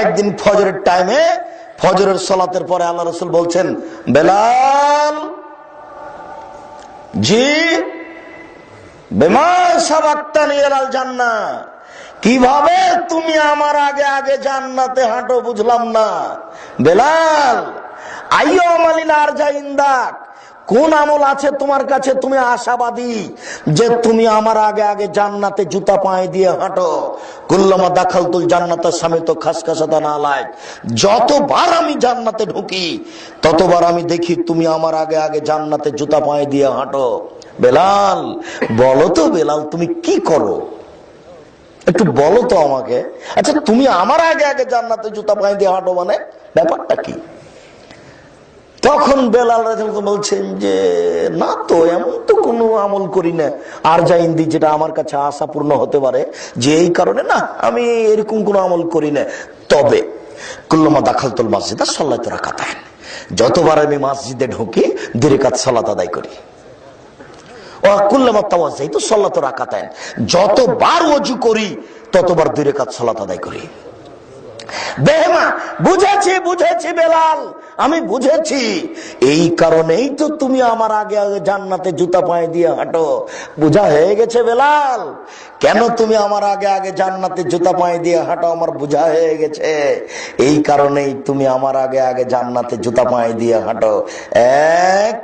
একদিন ফজরের টাইমে ফজরের সালাতের পরে আল্লাহ রসুল বলছেন, বেলাল, জি সাবাক্তানি জান্না। কীভাবে তুমি আমার আগে আগে জান্নাতে হাঁটো বুঝলাম না। বেলাল আইও আমালিল আর যা ইন্দাক। কোন আমল আছে তোমার কাছে? তুমি আশাবাদী যে তুমি আমার আগে আগে জান্নাতে জুতা পায়ে দিয়ে হাঁটো। কুল্লামা দাখাল তুল জান্নাতের স্বামী তো খাস খাসাদা না লাগ যতবার আমি জান্নাতে ঢুকি, ততবার আমি দেখি তুমি আমার আগে আগে জান্নাতে জুতা পায়ে দিয়ে হাঁটো। বেলাল, বলো তো বেলাল, তুমি কি করো? একটু বলো তো আমাকে। আচ্ছা তুমি আমার আগে আগে জান্নাতে জুতা পায়ে দিয়ে হাঁটো মানে ব্যাপারটা কি? তখন বেলাল রাজন বলছেন যে, না তো, এমন তো কোনো আমল করি না। আর যা ইন্দি যেটা আমার কাছে আশাপূর্ণ হতে পারে, যে এই কারণে না, আমি এরকম কোনো আমল করি না। তবে, কুল্লমা দাখাল তুল মসজিদ আর সল্লাই তোরা কাতায় যতবার আমি মসজিদে ঢুকি দূরে কাজ সালাত আদায় করি। যতবার অজু করি, ততবার দূরে কাজ সালাত আদায় করি। বেহমা, বুঝেছি বুঝেছি বেলাল। আমি বুঝেছি। এই কারণেই তো তুমি আমার আগে আগে জান্নাতে জুতা পায়ে দিয়ে হাঁটো। বুঝা হয়ে গেছে বেলাল? কেন তুমি আমার আগে আগে জান্নাতে জুতা পায়ে দিয়ে হাঁটো আমার বুঝা হয়ে গেছে? এই কারণেই তুমি আমার আগে আগে জান্নাতে জুতা পায়ে দিয়ে হাঁটো। এক,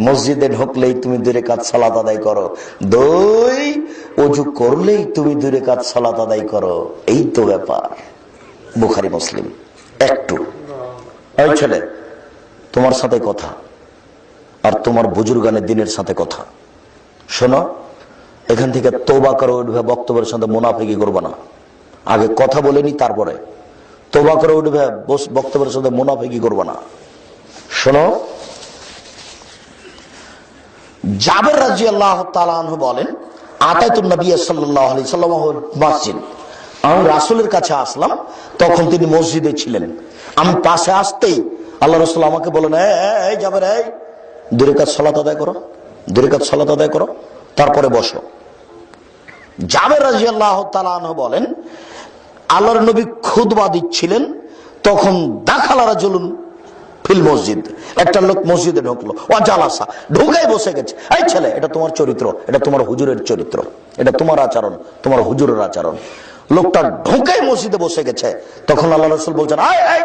মসজিদে ঢুকলেই তুমি দূরে কাজ সালাত আদায় করো। দুই অজু করলেই তুমি দূরে কাজ সালাত আদায় করো। এই তো ব্যাপার। বুখারি, মুসলিম। একটু। ছেলে তোমার সাথে কথা আর তোমার বুজুর্গানের দিনের সাথে কথা। শোনো, এখান থেকে তোবা করে, উঠবে বক্তব্যের সাথে মুনাফিকি করব না। আগে কথা বলে নি, তারপরে। তোবা করে, উঠবে বক্তব্যের সাথে মুনাফিকি করব না। শোনো, জাবের রাজি আল্লাহ বলেন আতাইতুল নবী সাল্লাহ আলি সাল্লাম মসজিদ। আমি রাসুলের কাছে আসলাম, তখন তিনি মসজিদে ছিলেন। আমি পাশে আসতেই আল্লাহ রসুল আমাকে বলেন "এই, এই, এই জাবের এই সলাত আদায় করো কাজ সলাত আদায় করো তারপরে বসো। জাবের রাজি আল্লাহ বলেন আল্লাহর নবী খুদবা দিচ্ছিলেন তখন দাখালারা চলুন ফিল মসজিদ একটা লোক মসজিদে ঢুকলো ও জালাসা ঢুকাই বসে গেছে এই ছেলে এটা তোমার চরিত্র এটা তোমার হুজুরের চরিত্র এটা তোমার আচরণ তোমার হুজুরের আচরণ। লোকটা ঢুকাই মসজিদে বসে গেছে তখন আল্লাহ রসুল বলছেন আয় আয়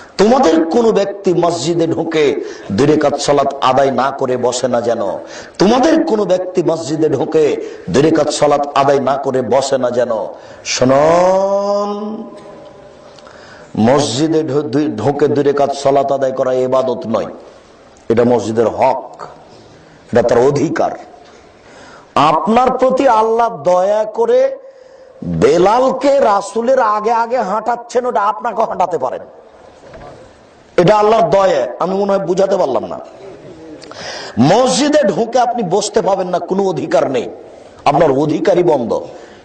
তোমাদের কোন ব্যক্তি মসজিদে ঢুকে দুই রাকাত সালাত আদায় না করে বসে না যেন? তোমাদের কোন ব্যক্তি মসজিদে ঢুকে দুই রাকাত সালাত আদায় না করে বসে না যেন? শুনুন মসজিদে ঢুকে দুই রাকাত সালাত আদায় করা এবাদত নয়। এটা মসজিদের হক। এটা তার অধিকার। আপনার প্রতি আল্লাহ দয়া করে বেলালকে রাসুলের আগে আগে হাঁটাচ্ছেন, ওটা আপনাকে হাঁটাতে পারেন। এটা আল্লাহর দয়া, আমি মনে হয় বুঝাতে পারলাম না। মসজিদে ঢুকে আপনি বসতে পাবেন না, কোনো অধিকার নেই। আপনার অধিকারই বন্ধ।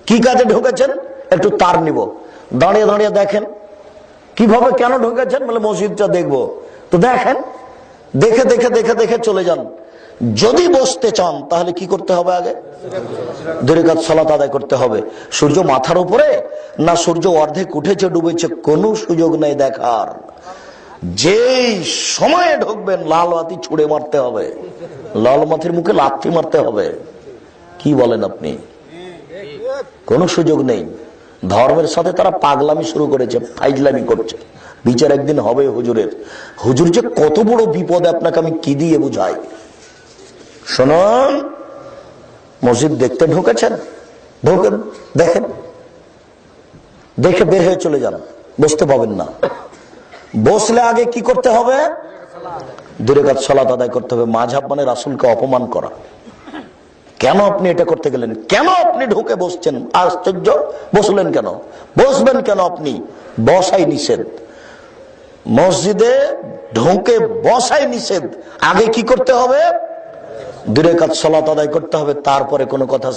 কি কাজে ঢুকেছেন? একটু তার নিব। দাঁড়িয়ে দাঁড়িয়ে দেখেন। কীভাবে কেন ঢুকেছেন? বলে মসজিদটা দেখব। তো দেখেন, দেখে দেখে দেখে দেখে চলে যান। যদি বসতে চান, তাহলে কি করতে হবে আগে? দূরে কাজ সালাত আদায় করতে হবে। সূর্য মাথার উপরে না সূর্য অর্ধেক উঠেছে, ডুবেছে, কোনো সুযোগ নেই দেখার। যেই সময়ে ঢুকবেন, লাল বাতি ছুড়ে মারতে হবে। লাল মাথির মুখে লাথি মারতে হবে। কি বলেন আপনি? কোনো সুযোগ নেই। ধর্মের সাথে তারা পাগলামি শুরু করেছে, ফাইজলামি করছে। বিচার একদিন হবে হুজুরের। হুজুর যে কত বড় বিপদে আপনাকে আমি কি দিয়ে বুঝাই? শোনান, মসজিদ দেখতে ঢুকেছেন? ঢুকেন, দেখেন। দেখে বের হয়ে চলে যান। বসতে পাবেন না। বসলে আগে কি করতে হবে? দূরে কাজ সলাত আদায় করতে হবে। মাঝাব মানে রাসুলকে অপমান করা। কেন আপনি এটা করতে গেলেন? কেন আপনি ঢুকে বসছেন? আশ্চর্য। বসলেন কেন? বসবেন কেন আপনি? বসাই নিষেধ। মসজিদে ঢুকে বসাই নিষেধ। আগে কি করতে হবে? দূরে কাজ সলাত আদায় করতে হবে। তারপরে কোনো কথা